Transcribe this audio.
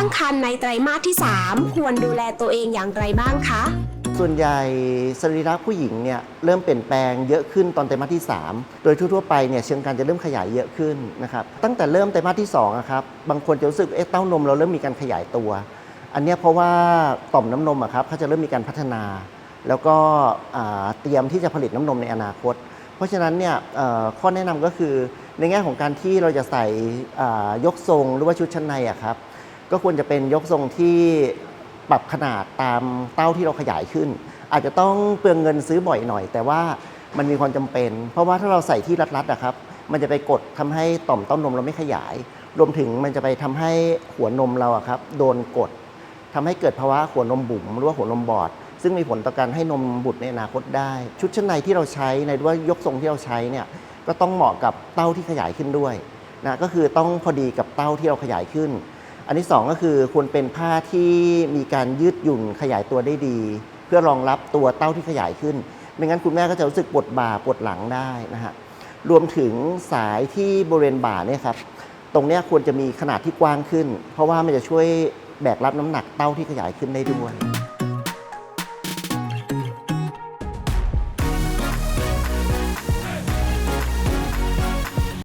รรณในไตรมาสที่ 3 ควรดูแลตัวเองอย่างไรบ้างคะ ส่วนใหญ่สรีระผู้หญิงเนี่ยเริ่มเปลี่ยนแปลงเยอะขึ้นตอนไตรมาสที่ 3 โดยทั่วๆไปเนี่ยเชิงกรานจะเริ่มขยายเยอะขึ้นนะครับตั้งแต่เริ่มไตรมาสที่2อะครับบางคนจะรู้สึกเอ๊ะเต้านมเราเริ่มมีการขยายตัว อันเนี้ยเพราะว่าต่อมน้ำนมอะครับเขาจะเริ่มมีการพัฒนา แล้วก็อ่าเตรียมที่จะผลิตน้ำนมในอนาคต เพราะฉะนั้นเนี่ยเอ่อข้อแนะนำก็คือในแง่ของการที่เราจะใส่อ่ายกทรงหรือว่าชุดชั้นในอะครับ ก็ควรจะเป็นยกทรงที่ปรับขนาดตามเต้าที่เราขยายขึ้น อาจจะต้องเปลืองเงินซื้อบ่อยหน่อย แต่ว่ามันมีความจำเป็น เพราะว่าถ้าเราใส่ที่รัดๆอะครับ มันจะไปกดทำให้ต่อมเต้านมเราไม่ขยาย รวมถึงมันจะไปทำให้หัวนมเราครับ โดนกดทำให้เกิดภาวะหัวนมบุ๋มหรือว่าหัวนมบอด ซึ่งมีผลต่อการให้นมบุตรในอนาคตได้ ชุดชั้นในที่เราใช้ในด้ว่ายกทรงที่เราใช้เนี่ยก็ต้องเหมาะกับเต้าที่ขยายขึ้นด้วยนะก็คือต้องพอดีกับเต้าที่เราขยายขึ้น อันที่สองก็คือควรเป็นผ้าที่มีการยืดหยุ่นขยายตัวได้ดี เพื่อรองรับตัวเต้าที่ขยายขึ้น ไม่งั้นคุณแม่ก็จะรู้สึกปวดบ่าปวดหลังได้นะฮะรวมถึงสายที่บริเวณบ่าเนี่ยครับตรงเนี้ยควรจะมีขนาดที่กว้างขึ้น เพราะว่ามันจะช่วยแบกรับน้ำหนักเต้าที่ขยายขึ้นได้ด้วย